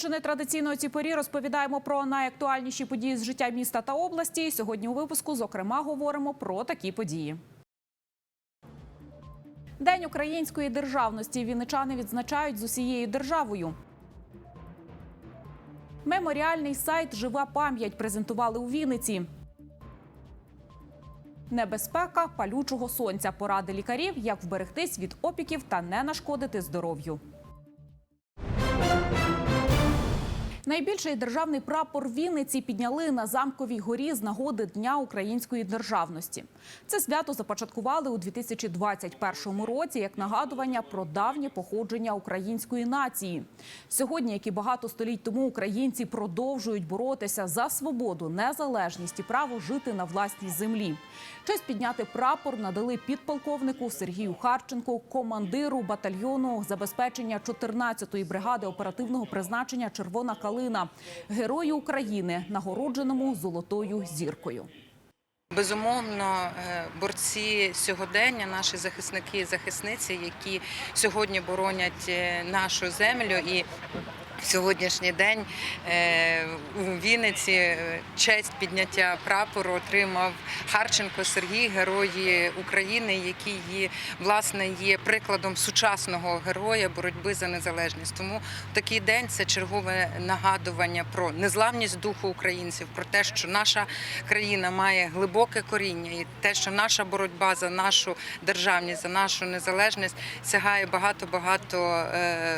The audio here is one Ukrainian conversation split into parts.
Вінничини традиційно у цій порі розповідаємо про найактуальніші події з життя міста та області. Сьогодні у випуску, зокрема, говоримо про такі події. День української державності вінничани відзначають з усією державою. Меморіальний сайт Жива пам'ять презентували у Вінниці. Небезпека палючого сонця. Поради лікарів, як вберегтись від опіків та не нашкодити здоров'ю. Найбільший державний прапор Вінниці підняли на замковій горі з нагоди Дня української державності. Це свято започаткували у 2021 році як нагадування про давнє походження української нації. Сьогодні, як і багато століть тому, українці продовжують боротися за свободу, незалежність і право жити на власній землі. Честь підняти прапор надали підполковнику Сергію Харченку, командиру батальйону забезпечення 14-ї бригади оперативного призначення Червона калина, герою України, нагородженому золотою зіркою. Безумовно, е, борці сьогодення, наші захисники і захисниці, які сьогодні боронять е, нашу землю і. В Сьогоднішній день е, у Вінниці е, честь підняття прапору отримав Харченко Сергій, герої України, який є, власне є прикладом сучасного героя боротьби за незалежність. Тому такий день це чергове нагадування про незламність духу українців, про те, що наша країна має глибоке коріння, і те, що наша боротьба за нашу державність, за нашу незалежність сягає багато багато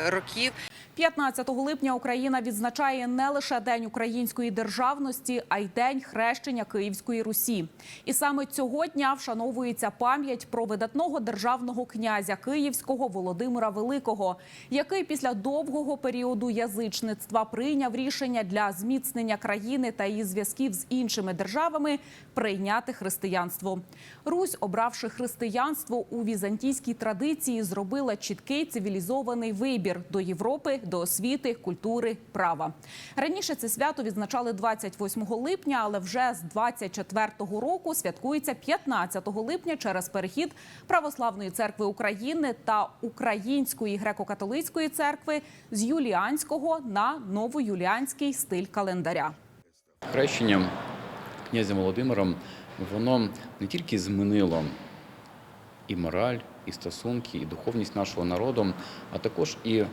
років. 15 липня Україна відзначає не лише День української державності, а й День хрещення Київської Русі. І саме цього дня вшановується пам'ять про видатного державного князя Київського Володимира Великого, який після довгого періоду язичництва прийняв рішення для зміцнення країни та її зв'язків з іншими державами прийняти християнство. Русь, обравши християнство у візантійській традиції, зробила чіткий цивілізований вибір до Європи, до освіти, культури, права. Раніше це свято відзначали 28 липня, але вже з 24-го року святкується 15 липня через перехід Православної церкви України та Української греко-католицької церкви з юліанського на новоюліанський стиль календаря. Хрещенням князем Володимиром воно не тільки змінило і мораль, і стосунки, і духовність нашого народу, а також і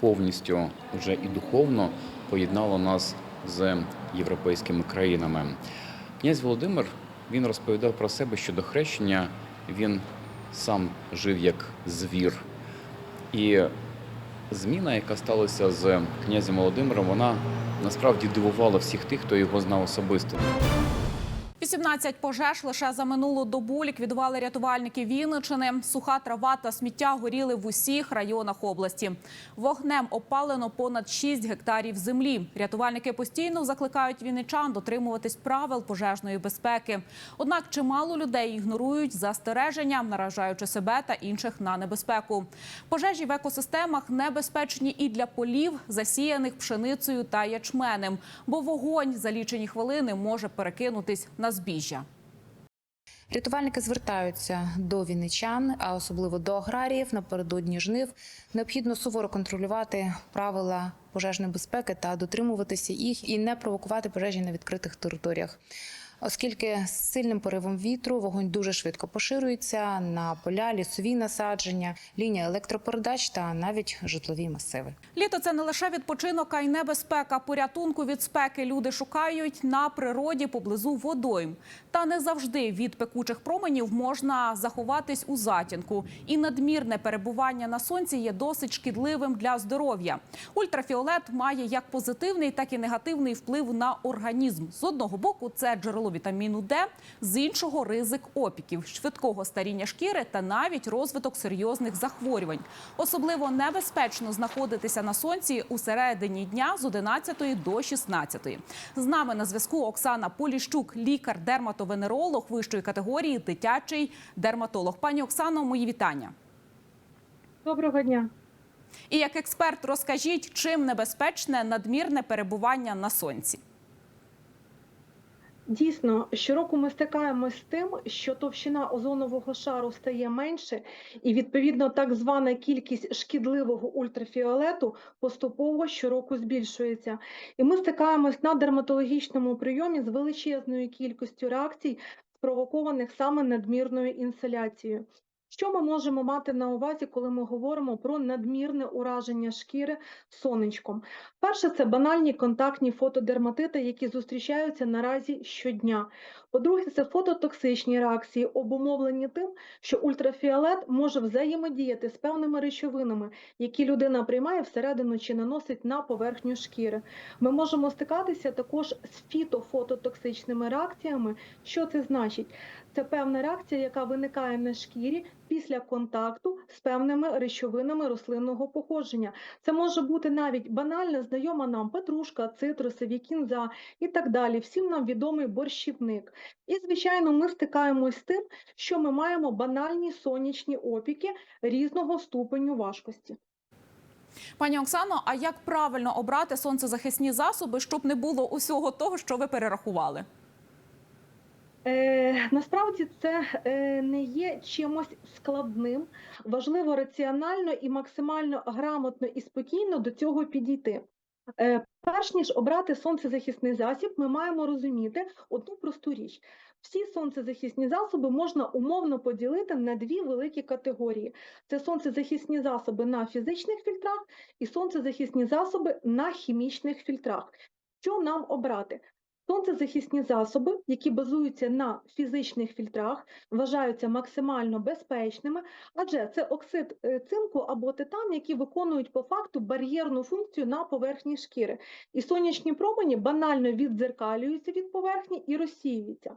повністю вже і духовно поєднало нас з європейськими країнами. Князь Володимир він розповідав про себе, що до хрещення він сам жив як звір. І зміна, яка сталася з князем Володимиром, вона насправді дивувала всіх тих, хто його знав особисто. 18 пожеж лише за минулу добу ліквідували рятувальники Вінничини. Суха трава та сміття горіли в усіх районах області. Вогнем опалено понад 6 гектарів землі. Рятувальники постійно закликають вінничан дотримуватись правил пожежної безпеки. Однак чимало людей ігнорують застереження, наражаючи себе та інших на небезпеку. Пожежі в екосистемах небезпечні і для полів, засіяних пшеницею та ячменем, бо вогонь за лічені хвилини може перекинутись на збіжжя. Рятувальники звертаються до вінничан, а особливо до аграріїв напередодні жнив. Необхідно суворо контролювати правила пожежної безпеки та дотримуватися їх і не провокувати пожежі на відкритих територіях. Оскільки з сильним поривом вітру вогонь дуже швидко поширюється на поля, лісові насадження, лінія електропередач та навіть житлові масиви. Літо це не лише відпочинок, а й небезпека. Порятунку від спеки люди шукають на природі поблизу водойм. Та не завжди від пекучих променів можна заховатись у затінку. І надмірне перебування на сонці є досить шкідливим для здоров'я. Ультрафіолет має як позитивний, так і негативний вплив на організм. З одного боку, це джерело вітаміну Д, з іншого ризик опіків, швидкого старіння шкіри та навіть розвиток серйозних захворювань. Особливо небезпечно знаходитися на сонці у середині дня з 11 до 16. З нами на зв'язку Оксана Поліщук, лікар, дерматовенеролог вищої категорії, дитячий дерматолог. Пані Оксано, мої вітання. Доброго дня. І як експерт, розкажіть, чим небезпечне надмірне перебування на сонці. Дійсно, щороку ми стикаємось з тим, що товщина озонового шару стає менше, і відповідно так звана кількість шкідливого ультрафіолету поступово щороку збільшується. І ми стикаємось на дерматологічному прийомі з величезною кількістю реакцій, спровокованих саме надмірною інсоляцією. Що ми можемо мати на увазі, коли ми говоримо про надмірне ураження шкіри сонечком? Перше, це банальні контактні фотодерматити, які зустрічаються наразі щодня. По-друге, це фототоксичні реакції, обумовлені тим, що ультрафіолет може взаємодіяти з певними речовинами, які людина приймає всередину чи наносить на поверхню шкіри. Ми можемо стикатися також з фітофототоксичними реакціями. Що це значить? Це певна реакція, яка виникає на шкірі після контакту з певними речовинами рослинного походження. Це може бути навіть банальна знайома нам петрушка, цитрусові, кінза і так далі. Всім нам відомий борщівник. І, звичайно, ми стикаємось з тим, що ми маємо банальні сонячні опіки різного ступеню важкості. Пані Оксано, а як правильно обрати сонцезахисні засоби, щоб не було усього того, що ви перерахували? Е, насправді це е, не є чимось складним. Важливо раціонально і максимально грамотно і спокійно до цього підійти. Е, перш ніж обрати сонцезахисний засіб, ми маємо розуміти одну просту річ. Всі сонцезахисні засоби можна умовно поділити на дві великі категорії: це сонцезахисні засоби на фізичних фільтрах і сонцезахисні засоби на хімічних фільтрах. Що нам обрати? Сонцезахисні засоби, які базуються на фізичних фільтрах, вважаються максимально безпечними, адже це оксид е, цинку або титан, які виконують по факту бар'єрну функцію на поверхні шкіри. І сонячні промені банально віддзеркалюються від поверхні і розсіюються.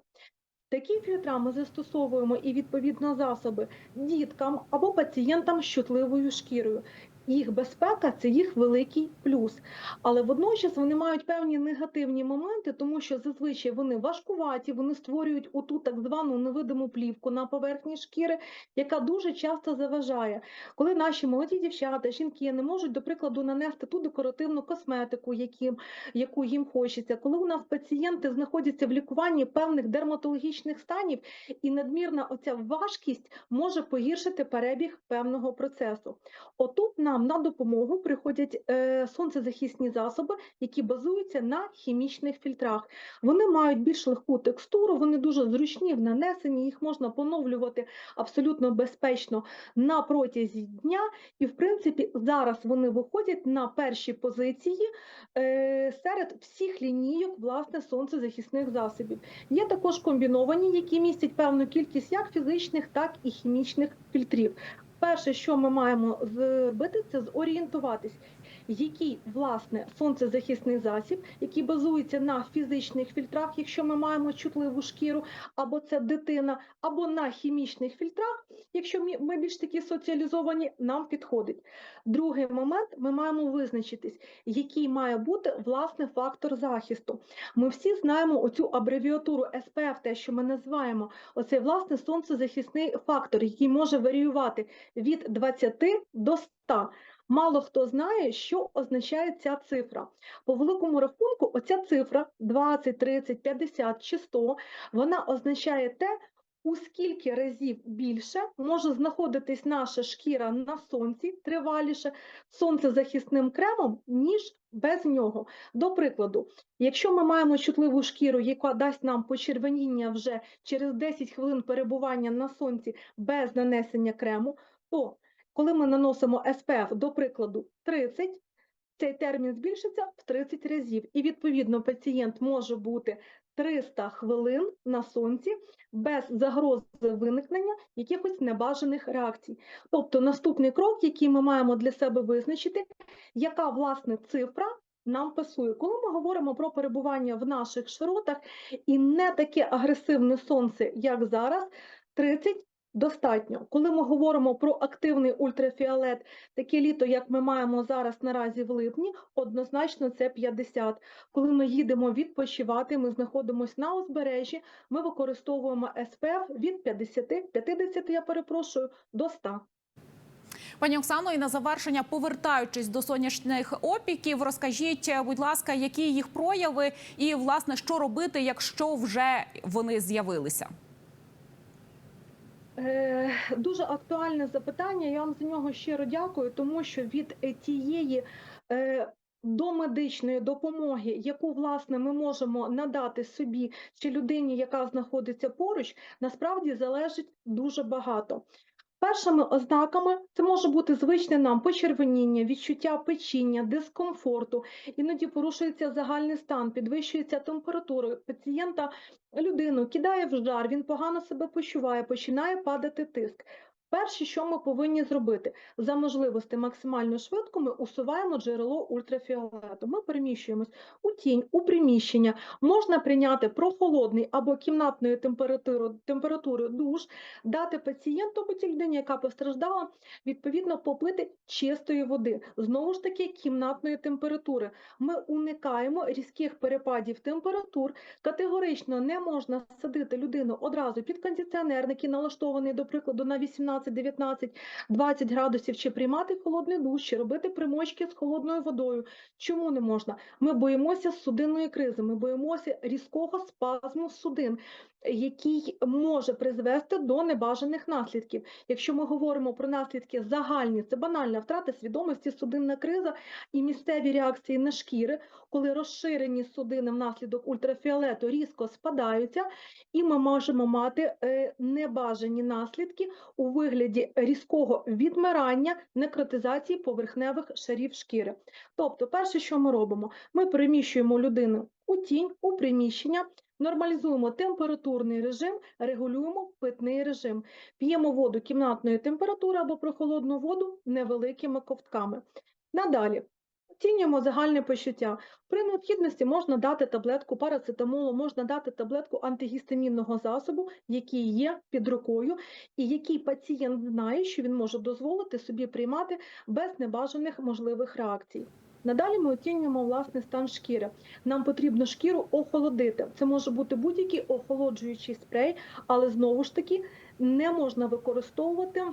Такі фільтра ми застосовуємо і відповідно засоби діткам або пацієнтам з чутливою шкірою. Їх безпека це їх великий плюс. Але водночас вони мають певні негативні моменти, тому що зазвичай вони важкуваті, вони створюють оту так звану невидиму плівку на поверхні шкіри, яка дуже часто заважає. Коли наші молоді дівчата, жінки не можуть, до прикладу, нанести ту декоративну косметику, яким, яку їм хочеться, коли у нас пацієнти знаходяться в лікуванні певних дерматологічних станів, і надмірна оця важкість може погіршити перебіг певного процесу. Отут нам на допомогу приходять е, сонцезахисні засоби, які базуються на хімічних фільтрах. Вони мають більш легку текстуру, вони дуже зручні в нанесенні, їх можна поновлювати абсолютно безпечно на протязі дня. І, в принципі, зараз вони виходять на перші позиції е, серед всіх лінійок власне сонцезахисних засобів. Є також комбіновані, які містять певну кількість як фізичних, так і хімічних фільтрів. Перше, що ми маємо зробити, це зорієнтуватись, який власне сонцезахисний засіб, який базується на фізичних фільтрах, якщо ми маємо чутливу шкіру, або це дитина, або на хімічних фільтрах, якщо ми- більш такі соціалізовані, нам підходить. Другий момент ми маємо визначитись, який має бути власне фактор захисту. Ми всі знаємо оцю абревіатуру SPF, те, що ми називаємо, оцей власне сонцезахисний фактор, який може варіювати від 20 до 100. Мало хто знає, що означає ця цифра. По великому рахунку, оця цифра 20, 30, 50 чи 100, вона означає те, у скільки разів більше може знаходитись наша шкіра на сонці триваліше сонцезахисним кремом, ніж без нього. До прикладу, якщо ми маємо чутливу шкіру, яка дасть нам почервоніння вже через 10 хвилин перебування на сонці без нанесення крему, то коли ми наносимо SPF, до прикладу, 30, цей термін збільшиться в 30 разів. І відповідно пацієнт може бути 300 хвилин на сонці без загрози виникнення якихось небажаних реакцій. Тобто наступний крок, який ми маємо для себе визначити, яка власне цифра нам пасує. Коли ми говоримо про перебування в наших широтах і не таке агресивне сонце, як зараз, 30 достатньо. Коли ми говоримо про активний ультрафіолет, таке літо, як ми маємо зараз наразі в липні, однозначно це 50. Коли ми їдемо відпочивати, ми знаходимося на узбережжі, ми використовуємо SPF від 50, 50, я перепрошую, до 100. Пані Оксано, і на завершення, повертаючись до сонячних опіків, розкажіть, будь ласка, які їх прояви, і власне що робити, якщо вже вони з'явилися? Е, Дуже актуальне запитання. Я вам за нього щиро дякую, тому що від е, тієї е, домедичної допомоги, яку власне ми можемо надати собі чи людині, яка знаходиться поруч, насправді залежить дуже багато. Першими ознаками це може бути звичне нам почервоніння, відчуття печіння, дискомфорту, іноді порушується загальний стан, підвищується температура пацієнта, людину кидає в жар, він погано себе почуває, починає падати тиск. Перше, що ми повинні зробити, за можливості максимально швидко ми усуваємо джерело ультрафіолету. Ми переміщуємось у тінь, у приміщення. Можна прийняти прохолодний або кімнатної температури, температури душ, дати пацієнту або тій людині, яка постраждала, відповідно попити чистої води. Знову ж таки, кімнатної температури. Ми уникаємо різких перепадів температур. Категорично не можна садити людину одразу під кондиціонер, який налаштований, до прикладу, на 18, 19, 20 градусів, чи приймати холодний душ, чи робити примочки з холодною водою. Чому не можна? Ми боїмося судинної кризи, ми боїмося різкого спазму судин, який може призвести до небажаних наслідків. Якщо ми говоримо про наслідки загальні, це банальна втрата свідомості, судинна криза і місцеві реакції на шкіри, коли розширені судини внаслідок ультрафіолету різко спадаються, і ми можемо мати е, небажані наслідки у вигляді різкого відмирання, некротизації поверхневих шарів шкіри. Тобто, перше, що ми робимо, ми переміщуємо людину у тінь, у приміщення. Нормалізуємо температурний режим, регулюємо питний режим. П'ємо воду кімнатної температури або прохолодну воду невеликими ковтками. Надалі оцінюємо загальне почуття. При необхідності можна дати таблетку парацетамолу, можна дати таблетку антигістамінного засобу, який є під рукою, і який пацієнт знає, що він може дозволити собі приймати без небажаних можливих реакцій. Надалі ми оцінюємо власний стан шкіри. Нам потрібно шкіру охолодити. Це може бути будь-який охолоджуючий спрей, але знову ж таки не можна використовувати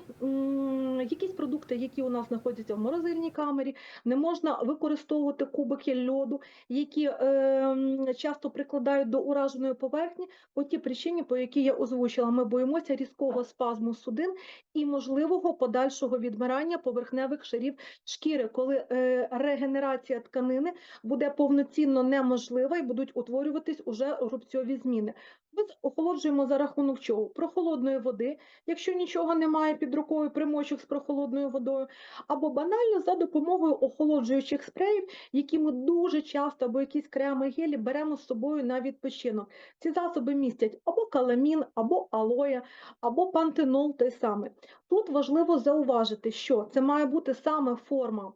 якісь продукти, які у нас знаходяться в морозильній камері, не можна використовувати кубики льоду, які е, часто прикладають до ураженої поверхні по тій причині, по якій я озвучила. Ми боїмося різкого спазму судин і можливого подальшого відмирання поверхневих шарів шкіри, коли е, регенерація тканини буде повноцінно неможлива і будуть утворюватись уже рубцьові зміни. Ми охолоджуємо за рахунок чого? Прохолодної води, якщо нічого немає під рукою, примочок з прохолодною водою, або банально за допомогою охолоджуючих спреїв, які ми дуже часто або якісь креми гелі беремо з собою на відпочинок. Ці засоби містять або каламін, або алоя, або пантенол той самий. Тут важливо зауважити, що це має бути саме форма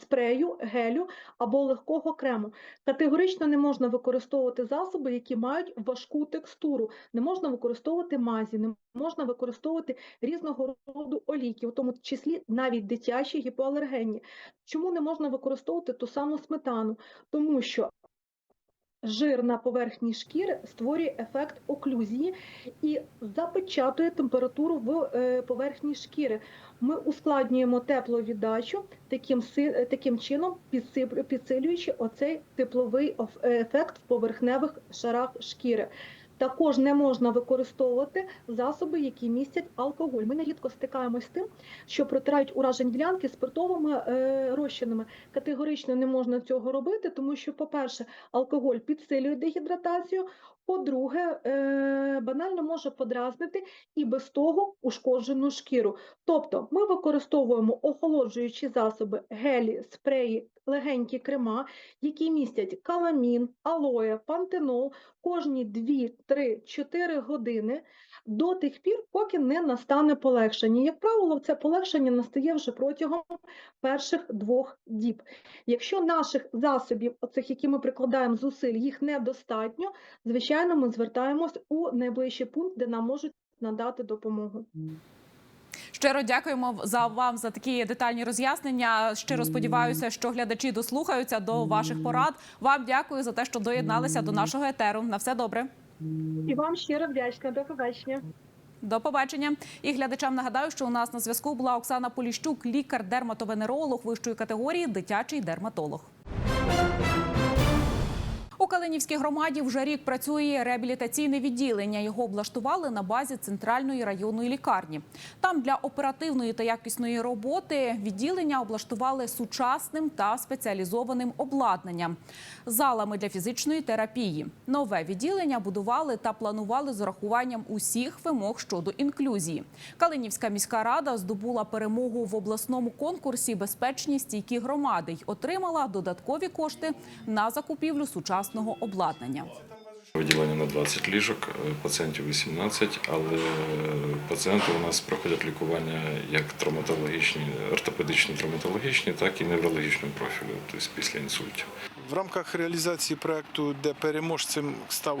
спрею, гелю або легкого крему. Категорично не можна використовувати засоби, які мають важку текстуру. Не можна використовувати мазі, не можна використовувати різного роду олійки, у тому числі навіть дитячі гіпоалергенні. Чому не можна використовувати ту саму сметану? Тому що жир на поверхні шкіри створює ефект оклюзії і запечатує температуру в е, поверхні шкіри. Ми ускладнюємо тепловіддачу таким, таким чином, підсилюючи оцей тепловий ефект в поверхневих шарах шкіри. Також не можна використовувати засоби, які містять алкоголь. Ми нерідко стикаємось з тим, що протирають уражені ділянки спиртовими е, розчинами. Категорично не можна цього робити, тому що, по-перше, алкоголь підсилює дегідратацію. По-друге, е, банально може подразнити і без того ушкоджену шкіру. Тобто ми використовуємо охолоджуючі засоби, гелі, спреї, легенькі крема, які містять каламін, алоє, пантенол кожні 2, 3, 4 години до тих пір, поки не настане полегшення. Як правило, це полегшення настає вже протягом перших двох діб. Якщо наших засобів, оцих, які ми прикладаємо зусиль, їх недостатньо, звичайно, ми звертаємось у найближчий пункт, де нам можуть надати допомогу. Щиро дякуємо за вам за такі детальні роз'яснення. Щиро сподіваюся, що глядачі дослухаються до ваших порад. Вам дякую за те, що доєдналися до нашого етеру. На все добре. І вам щиро вдячна. До побачення. До побачення. І глядачам нагадаю, що у нас на зв'язку була Оксана Поліщук, лікар-дерматовенеролог вищої категорії, дитячий дерматолог. У громаді вже рік працює реабілітаційне відділення. Його облаштували на базі центральної районної лікарні. Там для оперативної та якісної роботи відділення облаштували сучасним та спеціалізованим обладнанням, залами для фізичної терапії. Нове відділення будували та планували з урахуванням усіх вимог щодо інклюзії. Калинівська міська рада здобула перемогу в обласному конкурсі Безпечні стійкі громади й отримала додаткові кошти на закупівлю сучасного обладнання. Виділення на 20 ліжок, е, пацієнтів 18, але пацієнти у нас проходять лікування як травматологічні, ортопедичні травматологічні, так і неврологічного профілю, тобто після інсультів. В рамках реалізації проекту, де переможцем став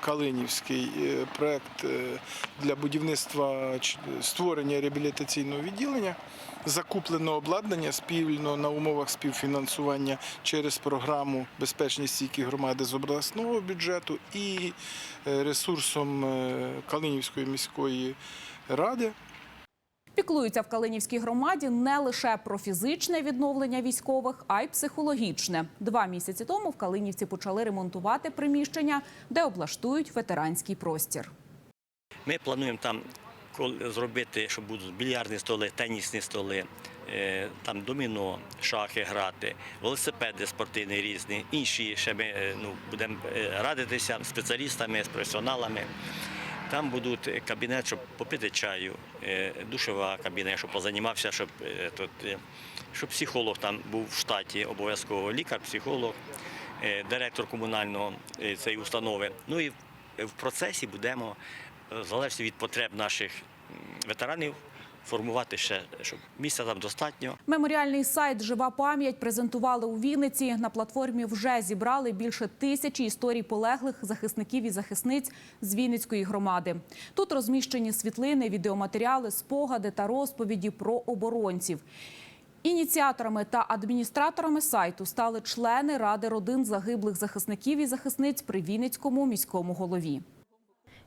Калинівський е, проект е, для будівництва створення реабілітаційного відділення, закуплено обладнання спільно на умовах співфінансування через програму Безпечні стійкі громади з обласного бюджету і е, ресурсом Калинівської міської ради. Піклуються в Калинівській громаді не лише про фізичне відновлення військових, а й психологічне. Два місяці тому в Калинівці почали ремонтувати приміщення, де облаштують ветеранський простір. Ми плануємо там зробити, щоб будуть більярдні столи, тенісні столи, е, там доміно, шахи грати, велосипеди спортивні різні, інші ще ми е, ну, будемо е, радитися з спеціалістами, з професіоналами. Там будуть е, кабінет, щоб попити чаю, е, душова кабінет, щоб позанімався, щоб, е, тут, щоб психолог там був в штаті, обов'язково лікар, психолог, директор комунального цієї установи. Ну і в процесі будемо, залежно від потреб наших ветеранів, формувати ще, щоб місця там достатньо. Меморіальний сайт Жива пам'ять презентували у Вінниці. На платформі вже зібрали більше тисячі історій полеглих захисників і захисниць з Вінницької громади. Тут розміщені світлини, відеоматеріали, спогади та розповіді про оборонців. Ініціаторами та адміністраторами сайту стали члени ради родин загиблих захисників і захисниць при Вінницькому міському голові.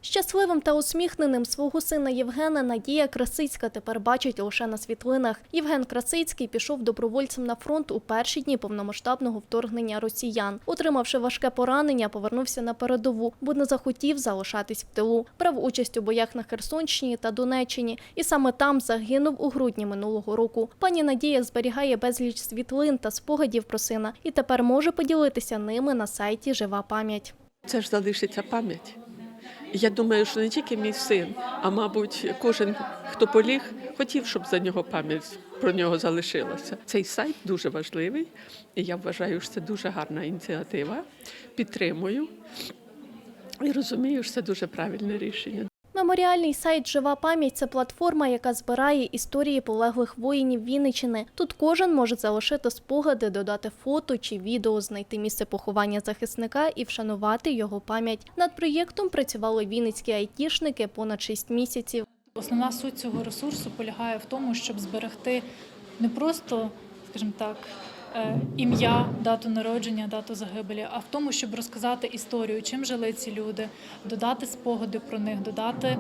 Щасливим та усміхненим свого сина Євгена Надія Красицька тепер бачить лише на світлинах. Євген Красицький пішов добровольцем на фронт у перші дні повномасштабного вторгнення росіян. Отримавши важке поранення, повернувся на передову, бо не захотів залишатись в тилу. Брав участь у боях на Херсонщині та Донеччині, і саме там загинув у грудні минулого року. Пані Надія зберігає безліч світлин та спогадів про сина, і тепер може поділитися ними на сайті Жива пам'ять. Це ж залишиться пам'ять. Я думаю, що не тільки мій син, а мабуть, кожен, хто поліг, хотів, щоб за нього пам'ять про нього залишилася. Цей сайт дуже важливий, і я вважаю, що це дуже гарна ініціатива. Підтримую і розумію, що це дуже правильне рішення. Меморіальний сайт Жива пам'ять це платформа, яка збирає історії полеглих воїнів Вінничини. Тут кожен може залишити спогади, додати фото чи відео, знайти місце поховання захисника і вшанувати його пам'ять. Над проєктом працювали вінницькі айтішники понад 6 місяців. Основна суть цього ресурсу полягає в тому, щоб зберегти не просто, скажімо так, ім'я, дату народження, дату загибелі, а в тому, щоб розказати історію, чим жили ці люди, додати спогади про них, додати е,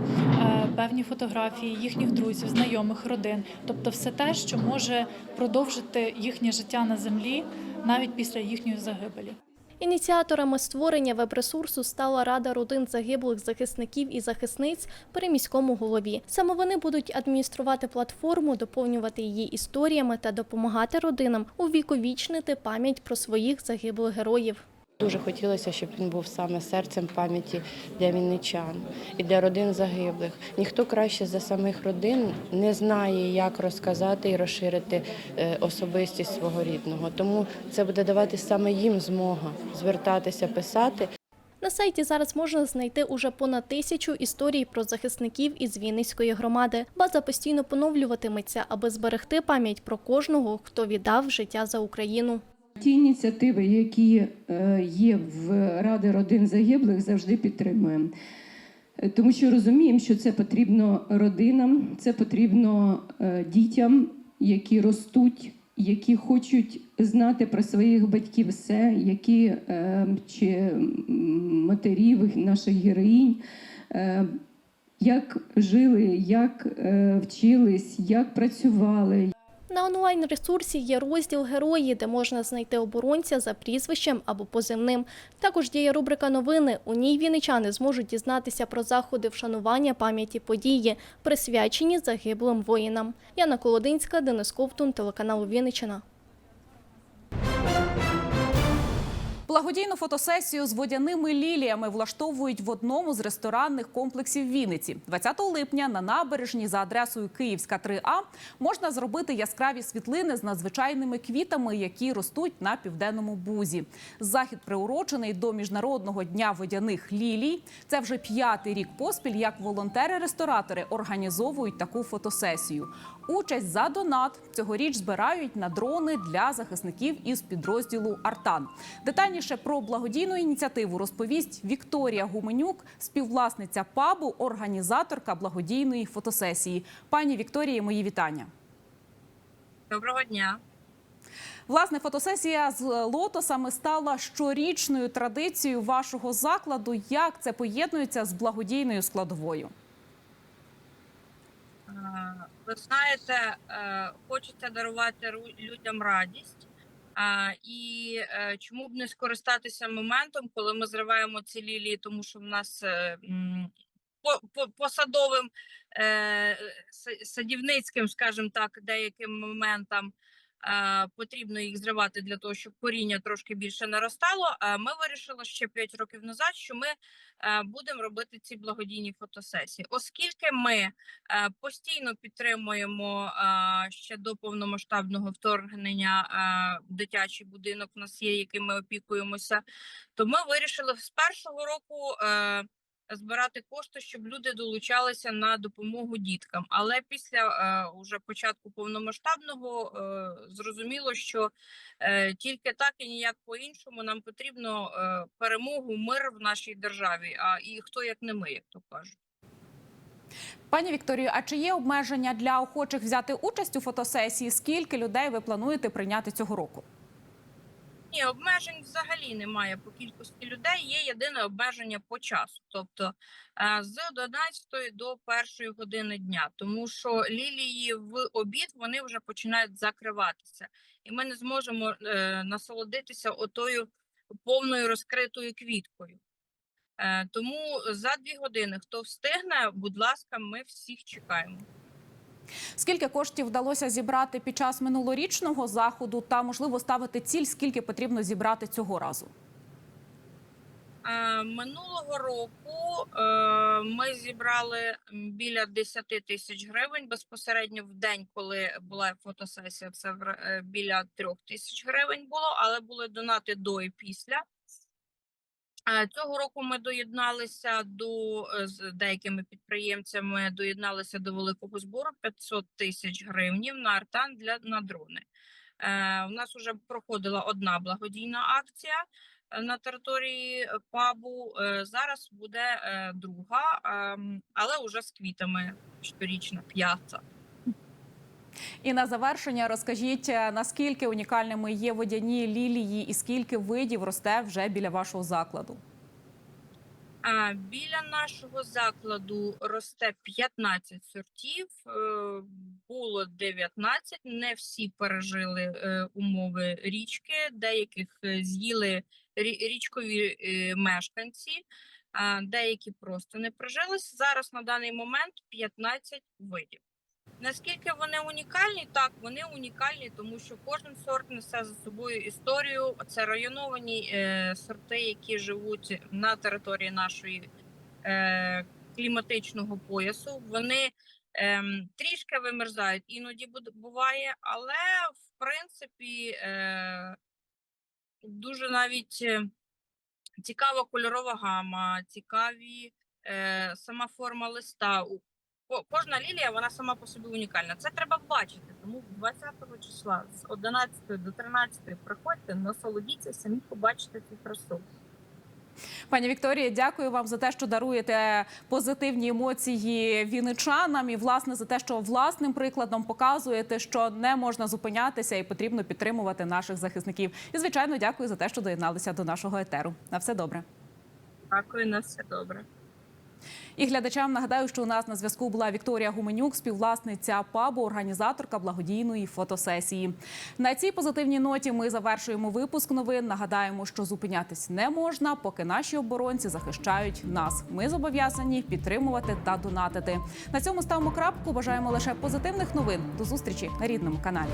певні фотографії їхніх друзів, знайомих, родин, тобто все те, що може продовжити їхнє життя на землі навіть після їхньої загибелі. Ініціаторами створення веб-ресурсу стала Рада родин загиблих захисників і захисниць при міському голові. Саме вони будуть адмініструвати платформу, доповнювати її історіями та допомагати родинам увіковічнити пам'ять про своїх загиблих героїв. Дуже хотілося, щоб він був саме серцем пам'яті для вінничан і для родин загиблих. Ніхто краще за самих родин не знає, як розказати і розширити е, особистість свого рідного. Тому це буде давати саме їм змога звертатися, писати На сайті зараз можна знайти уже понад тисячу історій про захисників із Вінницької громади. База постійно поновлюватиметься, аби зберегти пам'ять про кожного, хто віддав життя за Україну. Ті ініціативи, які е, є в Ради родин загиблих, завжди підтримуємо. Е, Тому що розуміємо, що це потрібно родинам, це потрібно е, дітям, які ростуть, які хочуть знати про своїх батьків все, які чи матерів наших героїнь. як жили, як вчились, як працювали, На онлайн-ресурсі є розділ Герої, де можна знайти оборонця за прізвищем або позивним. Також діє рубрика Новини. У ній вінничани зможуть дізнатися про заходи вшанування пам'яті події, присвячені загиблим воїнам. Яна Колодинська, Денис Ковтун, телеканал Вінниччина. Благодійну фотосесію з водяними ліліями влаштовують в одному з ресторанних комплексів Вінниці. 20 липня на набережні за адресою Київська 3А можна зробити яскраві світлини з надзвичайними квітами, які ростуть на південному бузі. Захід приурочений до міжнародного дня водяних лілій. Це вже п'ятий рік поспіль, як волонтери-ресторатори організовують таку фотосесію. Участь за донат цьогоріч збирають на дрони для захисників із підрозділу Артан. Детальніше про благодійну ініціативу розповість Вікторія Гуменюк, співвласниця пабу, організаторка благодійної фотосесії. Пані Вікторії, мої вітання. Доброго дня. Власне, фотосесія з лотосами стала щорічною традицією вашого закладу. Як це поєднується з благодійною складовою? Е, Ви знаєте, е, хочеться дарувати людям радість. А, І е, чому б не скористатися моментом, коли ми зриваємо ці лілії, тому що в нас е, по, по, посадовим е, садівницьким, скажімо так, деяким моментам потрібно їх зривати для того, щоб коріння трошки більше наростало. Ми вирішили ще 5 років назад, що ми е, будемо робити ці благодійні фотосесії, оскільки ми е, постійно підтримуємо е, ще до повномасштабного вторгнення дитячий будинок. У нас є, яким ми опікуємося. То ми вирішили з першого року. Збирати кошти, щоб люди долучалися на допомогу діткам. Але після е, уже початку повномасштабного е, зрозуміло, що е, тільки так і ніяк по-іншому нам потрібно е, перемогу, мир в нашій державі. А і хто як не ми, як то кажуть. Пані Вікторію, а чи є обмеження для охочих взяти участь у фотосесії? Скільки людей ви плануєте прийняти цього року? Ні, обмежень взагалі немає по кількості людей. Є єдине обмеження по часу, тобто е, з 11 до 1 години дня, тому що лілії в обід вони вже починають закриватися, і ми не зможемо е, насолодитися отою повною розкритою квіткою. Е, Тому за дві години, хто встигне, будь ласка, ми всіх чекаємо. Скільки коштів вдалося зібрати під час минулорічного заходу, та можливо ставити ціль, скільки потрібно зібрати цього разу? Е, Минулого року е, ми зібрали біля 10 тисяч гривень безпосередньо в день, коли була фотосесія. Це е, біля 3 тисяч гривень було, але були донати до і після. Е, Цього року ми доєдналися до е, з деякими підприємцями. Доєдналися до великого збору 500 тисяч гривнів на артан для на дрони. Е, У нас вже проходила одна благодійна акція е, на території е, пабу. Е, Зараз буде е, друга, ем, але вже з квітами щорічна п'ята. І на завершення розкажіть, е, наскільки унікальними є водяні лілії і скільки видів росте вже біля вашого закладу? Біля нашого закладу росте 15 сортів, е, було 19, не всі пережили е, умови річки, деяких з'їли рі- річкові мешканці, деякі просто не прижились. Зараз на даний момент 15 видів. Наскільки вони унікальні? Так, вони унікальні, тому що кожен сорт несе за собою історію. Це районовані е, сорти, які живуть на території нашої е, кліматичного поясу. Вони ем, трішки вимерзають, іноді буває, але в принципі е, дуже навіть е, цікава кольорова гама, цікаві е, сама форма листа. Кожна лілія вона сама по собі унікальна. Це треба бачити. Тому 20 числа з 11 до 13 приходьте, насолодіться, самі побачите цю красу. Пані Вікторія, дякую вам за те, що даруєте позитивні емоції віничанам і власне за те, що власним прикладом показуєте, що не можна зупинятися і потрібно підтримувати наших захисників. І звичайно, дякую за те, що доєдналися до нашого етеру. На все добре. Дякую, на все добре. І глядачам нагадаю, що у нас на зв'язку була Вікторія Гуменюк, співвласниця пабу, організаторка благодійної фотосесії. На цій позитивній ноті ми завершуємо випуск новин. Нагадаємо, що зупинятись не можна, поки наші оборонці захищають нас. Ми зобов'язані підтримувати та донатити. На цьому ставимо крапку. Бажаємо лише позитивних новин. До зустрічі на рідному каналі.